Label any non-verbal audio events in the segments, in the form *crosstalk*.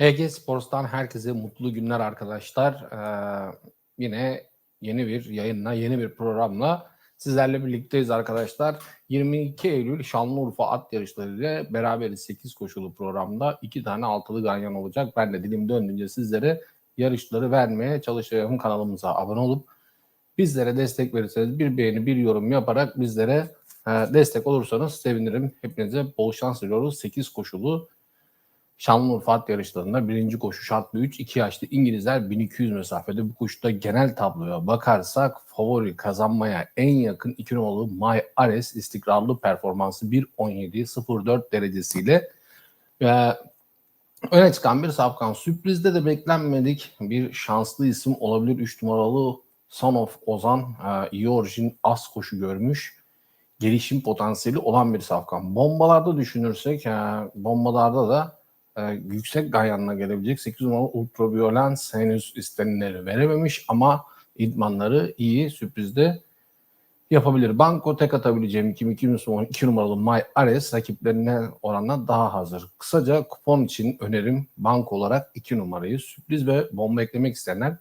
HG Sports'tan herkese mutlu günler arkadaşlar. Ee, yine yeni bir yayınla, yeni bir programla sizlerle birlikteyiz arkadaşlar. 22 Eylül Şanlıurfa at yarışları ile beraberiz 8 koşulu programda. iki tane altılı ganyan olacak. Ben de dilim döndüğünce sizlere yarışları vermeye çalışacağım. Kanalımıza abone olup bizlere destek verirseniz bir beğeni, bir yorum yaparak bizlere e, destek olursanız sevinirim. Hepinize bol şans diliyoruz. 8 koşulu Şanlıurfa at yarışlarında birinci koşu şartlı 3, 2 yaşlı İngilizler 1200 mesafede. Bu koşuda genel tabloya bakarsak favori kazanmaya en yakın 2 numaralı My Ares istikrarlı performansı 1.17.04 derecesiyle ve öne çıkan bir safkan. Sürprizde de beklenmedik bir şanslı isim olabilir. 3 numaralı Son of Ozan e, iyi orijin az koşu görmüş. Gelişim potansiyeli olan bir safkan. Bombalarda düşünürsek e, bombalarda da e, yüksek ganyanla gelebilecek 8 numaralı ultraviolence henüz istenileni verememiş ama idmanları iyi sürprizde yapabilir. Banko tek atabileceğim 2 numaralı My Ares rakiplerine oranla daha hazır. Kısaca kupon için önerim banko olarak 2 numarayı sürpriz ve bomba eklemek isteyenler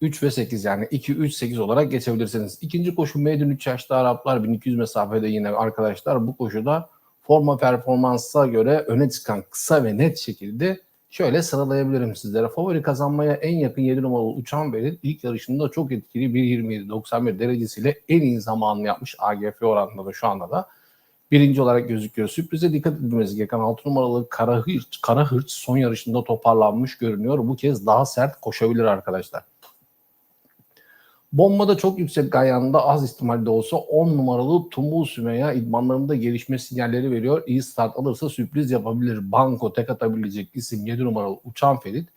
3 ve 8 yani 2 3 8 olarak geçebilirsiniz. İkinci koşu Maiden 3 yaşlı Araplar 1200 mesafede yine arkadaşlar bu koşuda forma performansa göre öne çıkan kısa ve net şekilde şöyle sıralayabilirim sizlere. Favori kazanmaya en yakın 7 numaralı Uçan Verin ilk yarışında çok etkili 1.27.91 derecesiyle en iyi zamanını yapmış AGF oranında da şu anda da birinci olarak gözüküyor. Sürprize dikkat edilmesi gereken 6 numaralı Kara Hırç, Kara Hırç son yarışında toparlanmış görünüyor. Bu kez daha sert koşabilir arkadaşlar. Bombada çok yüksek gayanda az ihtimalde olsa 10 numaralı Tumbul Sümeyya idmanlarında gelişme sinyalleri veriyor. İyi start alırsa sürpriz yapabilir. Banko tek atabilecek isim 7 numaralı Uçan Ferit.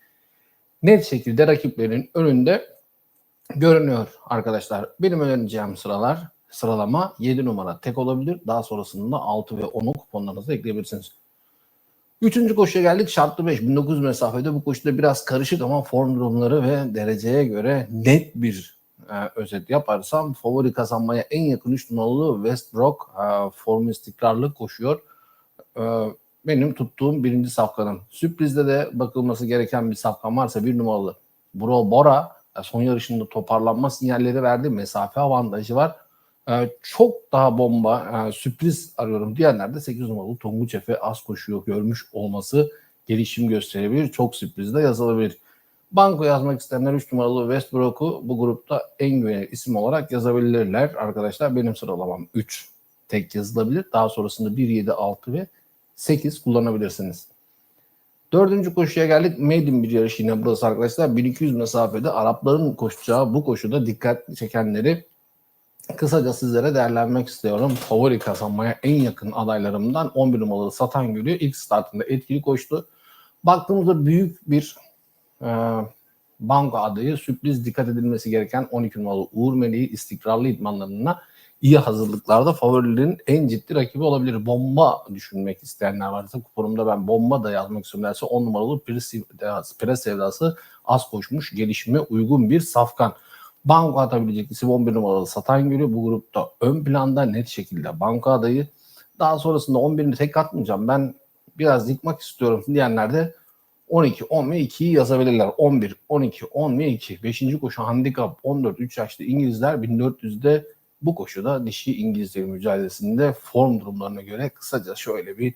Net şekilde rakiplerin önünde görünüyor arkadaşlar. Benim önereceğim sıralar sıralama 7 numara tek olabilir. Daha sonrasında 6 ve 10'u kuponlarınıza ekleyebilirsiniz. Üçüncü koşuya geldik. Şartlı 5. 1900 mesafede bu koşuda biraz karışık ama form durumları ve dereceye göre net bir e, özet yaparsam favori kazanmaya en yakın 3 numaralı Westbrook e, formu istikrarlı koşuyor. E, benim tuttuğum birinci safkanım. Sürprizde de bakılması gereken bir safkan varsa bir numaralı Bro Bora e, son yarışında toparlanma sinyalleri verdi. Mesafe avantajı var. E, çok daha bomba e, sürpriz arıyorum diyenler de 8 numaralı Tonguç Efe az koşuyor görmüş olması gelişim gösterebilir. Çok sürpriz de yazılabilir. Banko yazmak isteyenler 3 numaralı Westbrook'u bu grupta en güvenilir isim olarak yazabilirler. Arkadaşlar benim sıralamam 3 tek yazılabilir. Daha sonrasında 1, 7, 6 ve 8 kullanabilirsiniz. Dördüncü koşuya geldik. Maiden bir yarış yine burası arkadaşlar. 1200 mesafede Arapların koşacağı bu koşuda dikkat çekenleri kısaca sizlere değerlendirmek istiyorum. Favori kazanmaya en yakın adaylarımdan 11 numaralı Satan Gölü ilk startında etkili koştu. Baktığımızda büyük bir banko adayı sürpriz dikkat edilmesi gereken 12 numaralı Uğur Meleği istikrarlı idmanlarına iyi hazırlıklarda favorilerin en ciddi rakibi olabilir. Bomba düşünmek isteyenler varsa kuponumda ben bomba da yazmak istiyorum derse 10 numaralı Pires sevdası az koşmuş gelişime uygun bir safkan. Banko atabilecek isim 11 numaralı Satan Gölü bu grupta ön planda net şekilde banko adayı. Daha sonrasında 11'ini tek atmayacağım. Ben biraz yıkmak istiyorum diyenler de 12, 10 ve 2'yi yazabilirler. 11, 12, 10 ve 2. 5. koşu handikap 14, 3 yaşlı İngilizler 1400'de bu koşuda dişi İngilizlerin mücadelesinde form durumlarına göre kısaca şöyle bir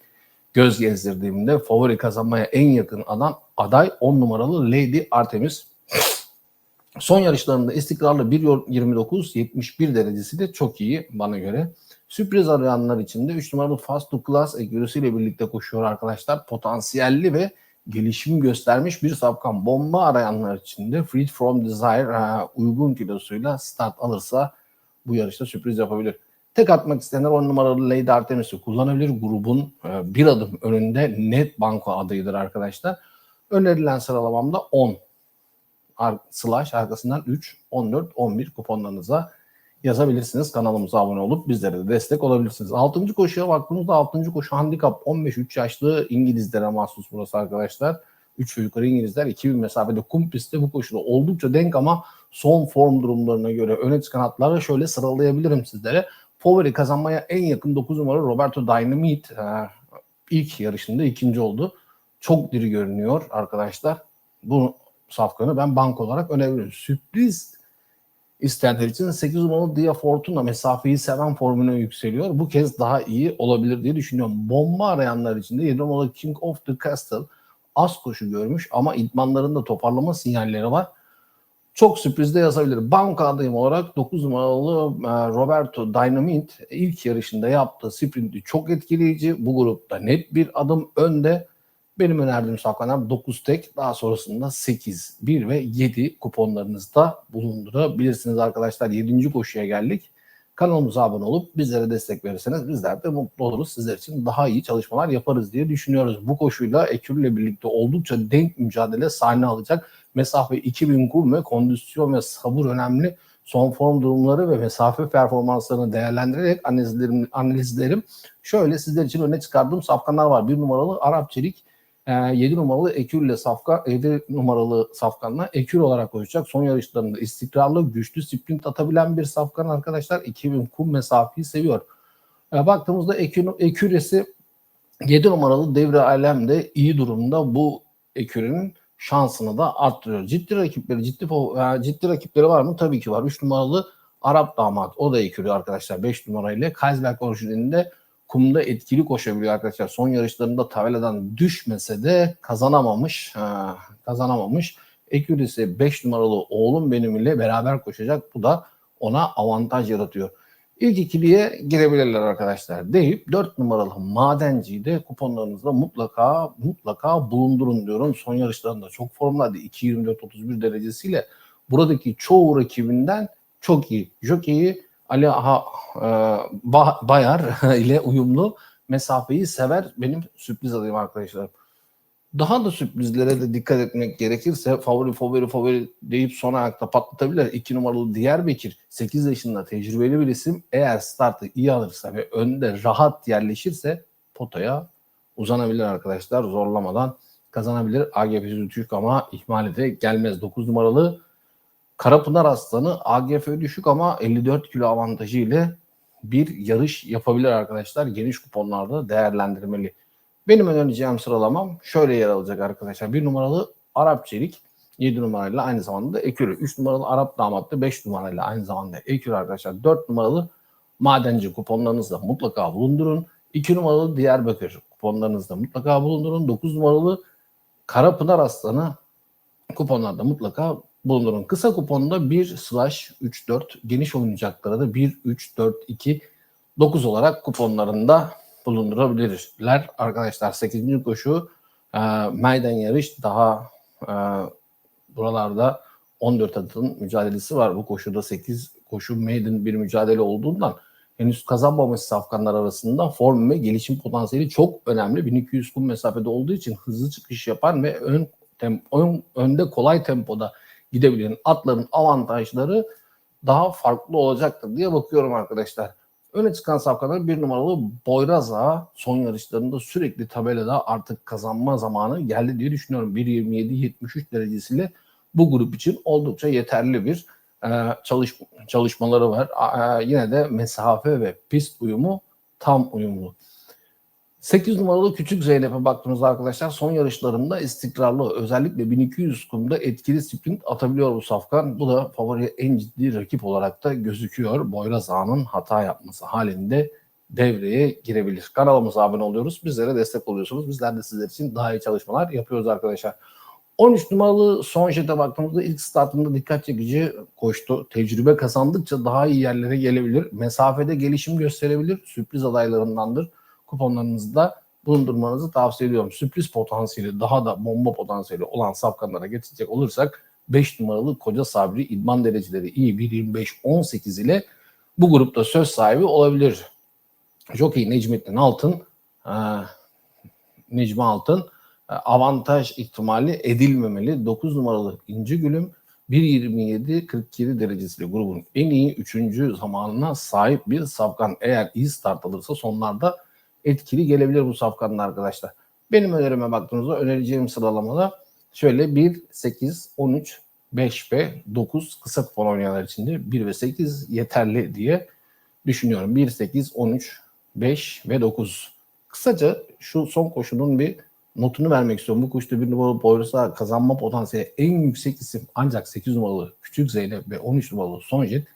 göz gezdirdiğimde favori kazanmaya en yakın adam aday 10 numaralı Lady Artemis. Son yarışlarında istikrarlı 1.29-71 derecesi de çok iyi bana göre. Sürpriz arayanlar için de 3 numaralı Fast to Class ile birlikte koşuyor arkadaşlar. Potansiyelli ve gelişim göstermiş bir sapkan. Bomba arayanlar için de Freed From Desire uygun kilosuyla start alırsa bu yarışta sürpriz yapabilir. Tek atmak isteyenler 10 numaralı Lady Artemis'i kullanabilir. Grubun e, bir adım önünde net banko adayıdır arkadaşlar. Önerilen sıralamamda 10 ar- slash arkasından 3, 14, 11 kuponlarınıza yazabilirsiniz. Kanalımıza abone olup bizlere de destek olabilirsiniz. 6. koşuya baktığımızda 6. koşu handikap 15-3 yaşlı İngilizlere mahsus burası arkadaşlar. 3 ve yukarı İngilizler 2000 mesafede kum pistte bu koşuda oldukça denk ama son form durumlarına göre öne çıkan atları şöyle sıralayabilirim sizlere. Favori kazanmaya en yakın 9 numara Roberto Dynamite ilk yarışında ikinci oldu. Çok diri görünüyor arkadaşlar. Bu safkanı ben bank olarak öneriyorum. Sürpriz isteyenler için 8 numaralı Dia Fortuna mesafeyi seven formuna yükseliyor. Bu kez daha iyi olabilir diye düşünüyorum. Bomba arayanlar için de 7 numaralı King of the Castle az koşu görmüş ama idmanlarında toparlama sinyalleri var. Çok sürprizde yazabilir. Banka adayım olarak 9 numaralı e, Roberto Dynamite ilk yarışında yaptığı sprinti çok etkileyici. Bu grupta net bir adım önde. Benim önerdiğim safkanlar 9 tek daha sonrasında 8, 1 ve 7 kuponlarınızda bulundurabilirsiniz arkadaşlar. 7. koşuya geldik. Kanalımıza abone olup bizlere destek verirseniz bizler de mutlu oluruz. Sizler için daha iyi çalışmalar yaparız diye düşünüyoruz. Bu koşuyla Ekür ile birlikte oldukça denk mücadele sahne alacak. Mesafe 2000 kum ve kondisyon ve sabır önemli. Son form durumları ve mesafe performanslarını değerlendirerek analizlerim, analizlerim şöyle sizler için öne çıkardığım safkanlar var. Bir numaralı Arap Çelik, 7 numaralı Ekür ile Safka, 7 numaralı Safkan'la Ekür olarak koşacak. Son yarışlarında istikrarlı, güçlü sprint atabilen bir Safkan arkadaşlar. 2000 kum mesafeyi seviyor. E, baktığımızda Ekür, Eküresi 7 numaralı Devre Alem de iyi durumda. Bu Ekür'ün şansını da arttırıyor. Ciddi rakipleri, ciddi e, ciddi rakipleri var mı? Tabii ki var. 3 numaralı Arap Damat. O da Ekür'ü arkadaşlar 5 numarayla. Kaysberg orijinalinde kumda etkili koşabiliyor arkadaşlar. Son yarışlarında tabeladan düşmese de kazanamamış. Ha, kazanamamış. Ekürisi 5 numaralı oğlum benim ile beraber koşacak. Bu da ona avantaj yaratıyor. İlk ikiliye girebilirler arkadaşlar deyip 4 numaralı madenciyi de kuponlarınızda mutlaka mutlaka bulundurun diyorum. Son yarışlarında çok formladı. 2.24-31 derecesiyle buradaki çoğu rakibinden çok iyi. Jockey'i Ali Aha, e, Ba- Bayar *laughs* ile uyumlu mesafeyi sever. Benim sürpriz adayım arkadaşlar. Daha da sürprizlere de dikkat etmek gerekirse favori favori favori deyip son ayakta patlatabilir. 2 numaralı Diyarbakır 8 yaşında tecrübeli bir isim. Eğer startı iyi alırsa ve önde rahat yerleşirse potaya uzanabilir arkadaşlar. Zorlamadan kazanabilir. AGF'si düşük ama ihmali de gelmez. 9 numaralı Karapınar Aslanı AGF düşük ama 54 kilo avantajı ile bir yarış yapabilir arkadaşlar. Geniş kuponlarda değerlendirmeli. Benim önereceğim sıralamam şöyle yer alacak arkadaşlar. Bir numaralı Arap Çelik 7 numarayla aynı zamanda da Ekürü. 3 numaralı Arap Damatlı 5 numarayla aynı zamanda Ekürü arkadaşlar. 4 numaralı Madenci kuponlarınızda mutlaka bulundurun. 2 numaralı Diyarbakır kuponlarınızda mutlaka bulundurun. 9 numaralı Karapınar Aslanı kuponlarda mutlaka bulundurun. Kısa kuponda 1 slash 3 4 geniş oynayacaklara da 1 3 4 2 9 olarak kuponlarında bulundurabilirler. Arkadaşlar 8. koşu e, meydan yarış daha e, buralarda 14 adın mücadelesi var. Bu koşuda 8 koşu maiden bir mücadele olduğundan henüz kazanmamış safkanlar arasında form ve gelişim potansiyeli çok önemli. 1200 kum mesafede olduğu için hızlı çıkış yapan ve ön, tem, ön önde kolay tempoda gidebilen atların avantajları daha farklı olacaktır diye bakıyorum arkadaşlar. Öne çıkan safkanlar bir numaralı Boyraz Ağa son yarışlarında sürekli tabelada artık kazanma zamanı geldi diye düşünüyorum. 1.27-73 derecesiyle bu grup için oldukça yeterli bir e, çalış, çalışmaları var. E, yine de mesafe ve pist uyumu tam uyumlu. 8 numaralı Küçük Zeynep'e baktığımızda arkadaşlar son yarışlarında istikrarlı özellikle 1200 kumda etkili sprint atabiliyor bu safkan. Bu da favori en ciddi rakip olarak da gözüküyor. Boyraz Ağa'nın hata yapması halinde devreye girebilir. Kanalımıza abone oluyoruz. Bizlere destek oluyorsunuz. Bizler de sizler için daha iyi çalışmalar yapıyoruz arkadaşlar. 13 numaralı son jete baktığımızda ilk startında dikkat çekici koştu. Tecrübe kazandıkça daha iyi yerlere gelebilir. Mesafede gelişim gösterebilir. Sürpriz adaylarındandır kuponlarınızda bulundurmanızı tavsiye ediyorum. Sürpriz potansiyeli daha da bomba potansiyeli olan safkanlara geçecek olursak 5 numaralı Koca Sabri idman dereceleri iyi 1.25-18 ile bu grupta söz sahibi olabilir. Jockey Necmettin Altın e, Necmi Altın e, avantaj ihtimali edilmemeli. 9 numaralı İnci Gülüm 1.27-47 derecesiyle grubun en iyi 3. zamanına sahip bir safkan. Eğer iyi start alırsa sonlarda etkili gelebilir bu safkanın arkadaşlar. Benim önerime baktığınızda önereceğim sıralamada şöyle 1, 8, 13, 5 ve 9 kısa kupon oynayanlar için de 1 ve 8 yeterli diye düşünüyorum. 1, 8, 13, 5 ve 9. Kısaca şu son koşunun bir notunu vermek istiyorum. Bu koşuda bir numaralı Poyraz'a kazanma potansiyeli en yüksek isim ancak 8 numaralı Küçük Zeynep ve 13 numaralı Sonjet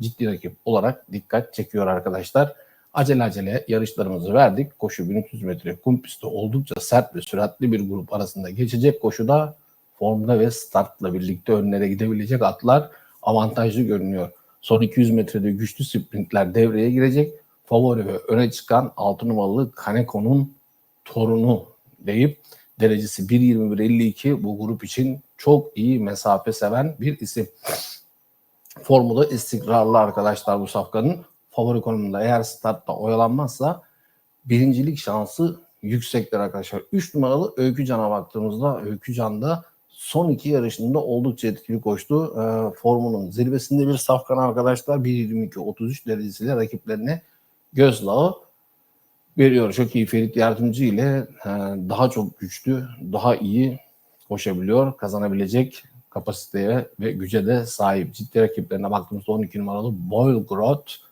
ciddi rakip olarak dikkat çekiyor arkadaşlar. Acele acele yarışlarımızı verdik. Koşu 1300 metre kum pisti oldukça sert ve süratli bir grup arasında geçecek koşuda formda ve startla birlikte önlere gidebilecek atlar avantajlı görünüyor. Son 200 metrede güçlü sprintler devreye girecek. Favori ve öne çıkan 6 numaralı Kaneko'nun torunu deyip derecesi 1.21.52 bu grup için çok iyi mesafe seven bir isim. Formu da istikrarlı arkadaşlar bu safkanın. Favori konumunda eğer startta oyalanmazsa birincilik şansı yüksektir arkadaşlar. 3 numaralı Öykü Can'a baktığımızda Öykü Can da son iki yarışında oldukça etkili koştu. E, formunun zirvesinde bir safkan arkadaşlar 1.22-33 derecesiyle rakiplerine gözdağı veriyor. Çok iyi Ferit Yardımcı ile e, daha çok güçlü, daha iyi koşabiliyor. Kazanabilecek kapasiteye ve güce de sahip. Ciddi rakiplerine baktığımızda 12 numaralı Boyle Grot,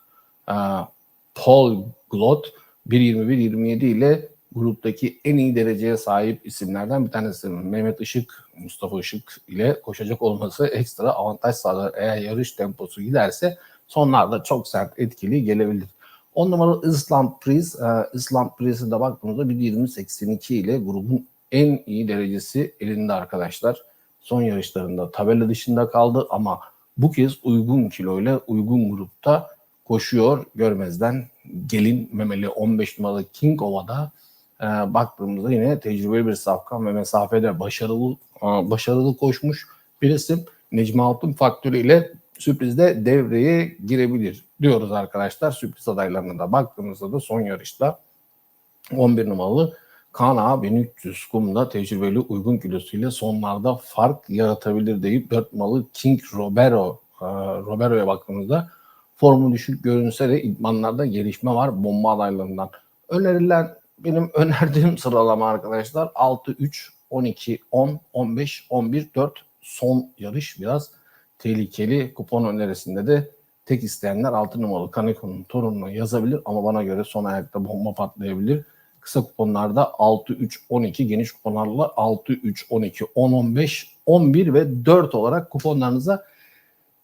Paul Glot 1.21-27 ile gruptaki en iyi dereceye sahip isimlerden bir tanesi. Mehmet Işık, Mustafa Işık ile koşacak olması ekstra avantaj sağlar. Eğer yarış temposu giderse sonlarda çok sert etkili gelebilir. 10 numaralı Island Priz, Island Priz'e de baktığımızda 1.20.82 ile grubun en iyi derecesi elinde arkadaşlar. Son yarışlarında tabela dışında kaldı ama bu kez uygun kiloyla uygun grupta koşuyor. Görmezden gelin memeli 15 numaralı King Ova'da e, baktığımızda yine tecrübeli bir safkan ve mesafede başarılı e, başarılı koşmuş bir isim. Necmi Altın faktörüyle sürprizde devreye girebilir diyoruz arkadaşlar. Sürpriz adaylarına da baktığımızda da son yarışta 11 numaralı Kana 1300 kumda tecrübeli uygun kilosuyla sonlarda fark yaratabilir deyip 4 numaralı King Robero e, Robero'ya baktığımızda formu düşük görünse de idmanlarda gelişme var bomba adaylarından. Önerilen benim *laughs* önerdiğim sıralama arkadaşlar 6 3 12 10 15 11 4 son yarış biraz tehlikeli kupon önerisinde de tek isteyenler 6 numaralı Kaneko'nun torununu yazabilir ama bana göre son ayakta bomba patlayabilir. Kısa kuponlarda 6 3 12 geniş kuponlarla 6 3 12 10 15 11 ve 4 olarak kuponlarınıza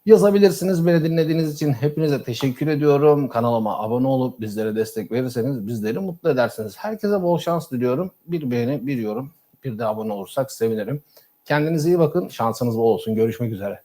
yazabilirsiniz. Beni dinlediğiniz için hepinize teşekkür ediyorum. Kanalıma abone olup bizlere destek verirseniz bizleri mutlu edersiniz. Herkese bol şans diliyorum. Bir beğeni, bir yorum, bir de abone olursak sevinirim. Kendinize iyi bakın. Şansınız bol olsun. Görüşmek üzere.